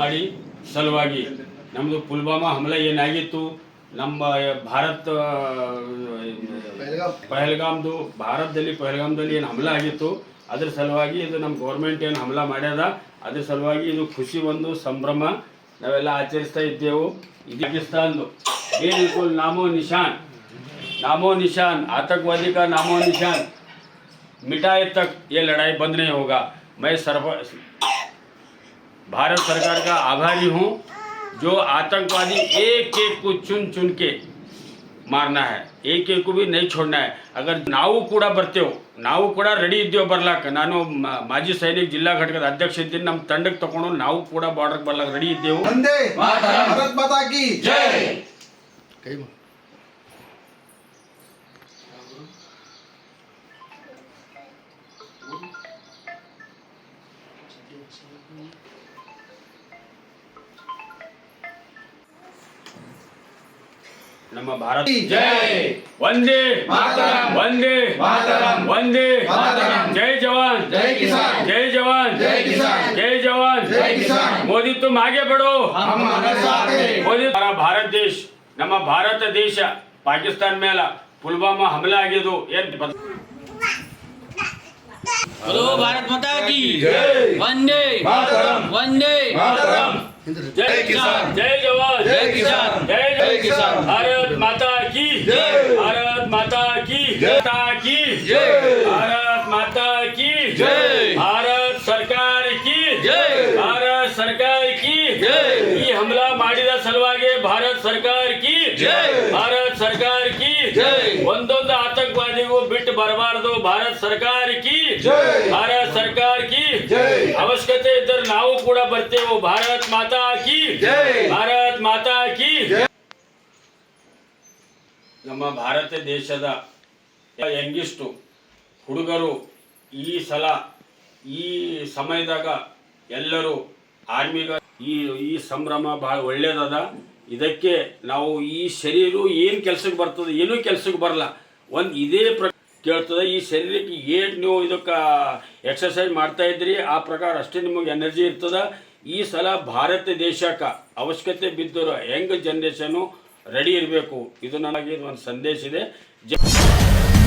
ಮಾಡಿ ಸಲುವಾಗಿ ನಮ್ಮದು ಪುಲ್ವಾಮಾ ಹಮಲೆ ಏನಾಗಿತ್ತು? ನಮ್ಮ ಭಾರತ ಪಹಲ್ಗಾಮ್ದು, ಭಾರತದಲ್ಲಿ ಪಹಲ್ಗಾಮ್ದಲ್ಲಿ ಏನು ಹಮಲ ಆಗಿತ್ತು? ಅದ್ರ ಸಲುವಾಗಿ ಇದು ನಮ್ಮ ಗೌರ್ಮೆಂಟ್ ಏನು ಹಮಲ ಮಾಡ್ಯದ? ಅದ್ರ ಸಲುವಾಗಿ ಇದು ಖುಷಿ ಒಂದು ಸಂಭ್ರಮ ನಾವೆಲ್ಲ ಆಚರಿಸ್ತಾ ಇದ್ದೆವು. ಪಾಕಿಸ್ತಾನದು. ಏನು ನಾಮೋ ನಿಶಾನ್. ನಾಮೋ ನಿಶಾನ್. ಆತಂಕವಾದಿಕ ನಾಮೋ ನಿಶಾನ್. मिटाए तक ये लड़ाई बंद नहीं होगा मैं सर्व भारत सरकार का आभारी हूँ जो आतंकवादी एक एक को चुन चुन के ಮಾರ್ನಾ ಹೈ ಏಕ್ ಏಕ್ ಬಿ ನೈ छोड़ना है अगर ನಾವು ಕೂಡ ಬರ್ತೇವೆ ನಾವು ಕೂಡ ರೆಡಿ ಇದ್ದೇವೆ ಬರ್ಲಾಕ ನಾನು ಮ- ಮಾಜಿ ಸೈನಿಕ ಜಿಲ್ಲಾ ಘಟಕದ ಅಧ್ಯಕ್ಷ ಇದ್ದೀನಿ ನಮ್ಮ ತಂಡಕ್ಕೆ ತಗೊಂಡು ನಾವು ಕೂಡ ಬಾರ್ಡರ್ ಬರ್ಲಾಕ ರೆಡಿ ಇದ್ದೇವೆ ಒಂದೇ ಭಾರತ್ ಮಾತಾ ಕಿ ಕೈ ನಮ್ಮ ಭಾರತ ಜೈ! ವಂದೇ ಮಾತರಂ! ವಂದೇ ಮಾತರಂ! ವಂದೇ ಮಾತರಂ! ಜೈ ಜವಾನ್! ಜೈ ಕಿಸಾನ್! ಜೈ ಜವಾನ್! ಜೈ ಕಿಸಾನ್! ಜೈ ಜವಾನ್! ಜೈ ಕಿಸಾನ್! ಮೋದಿ ತುಮ್ ಆಗೆ ಬಡೋ ಮೋದಿ ಭಾರತ ದೇಶ ನಮ್ಮ ಭಾರತ ದೇಶ ಪಾಕಿಸ್ತಾನ ಮೇಲೆ ಪುಲ್ವಾಮಾ ಹಮಲೆ ಆಗಿದ್ದು ಏನ್ बोलो भारत माता की वंदे। वंदे। जय किसान। जय जवान। जय किसान। जय जय किसान। भारत माता की। भारत माता की। माता की। जय। भारत ಪರವಾಗಿ ಭಾರತ ಸರ್ಕಾರ ಕಿ ಭಾರತ ಸರ್ಕಾರ ಕಿ ಒಂದೊಂದು ಆತಂಕವಾದಿಗೂ ಬಿಟ್ಟು ಬರಬಾರದು. ಭಾರತ ಸರ್ಕಾರ ಕಿ ಭಾರತ ಸರ್ಕಾರ ಕಿ ಅವಶ್ಯಕತೆ ಇದ್ದರೆ ನಾವು ಕೂಡ ಬರ್ತೇವೆ. ಭಾರತ ಮಾತಾ ಕಿ ಭಾರತ ಮಾತಾ ಕಿ ನಮ್ಮ ಭಾರತ ದೇಶದ ಯಂಗಿಸ್ಟು ಹುಡುಗರು ಈ ಸಲ ಈ ಸಮಯದಾಗ ಎಲ್ಲರೂ ಆರ್ಮಿಗ ಈ ಈ ಸಂಭ್ರಮ ಭಾಳ ಒಳ್ಳೇದದ. ಇದಕ್ಕೆ ನಾವು ಈ ಶರೀರ ಏನು ಕೆಲ್ಸಕ್ಕೆ ಬರ್ತದೆ, ಏನೂ ಕೆಲ್ಸಕ್ಕೆ ಬರಲ್ಲ. ಒಂದು ಇದೇ ಪ್ರ, ಕೇಳ್ತದೆ, ಈ ಶರೀರಕ್ಕೆ ಏನು ನೀವು ಇದಕ್ಕೆ ಎಕ್ಸಸೈಸ್ ಮಾಡ್ತಾ ಇದ್ರಿ ಆ ಪ್ರಕಾರ ಅಷ್ಟೇ ನಿಮಗೆ ಎನರ್ಜಿ ಇರ್ತದ. ಈ ಸಲ ಭಾರತ ದೇಶಕ್ಕೆ ಅವಶ್ಯಕತೆ ಬಿದ್ದರು ಯಂಗ್ ಜನ್ರೇಷನು ರೆಡಿ ಇರಬೇಕು. ಇದು ನನಗೆ ಒಂದು ಸಂದೇಶ ಇದೆ. ಜ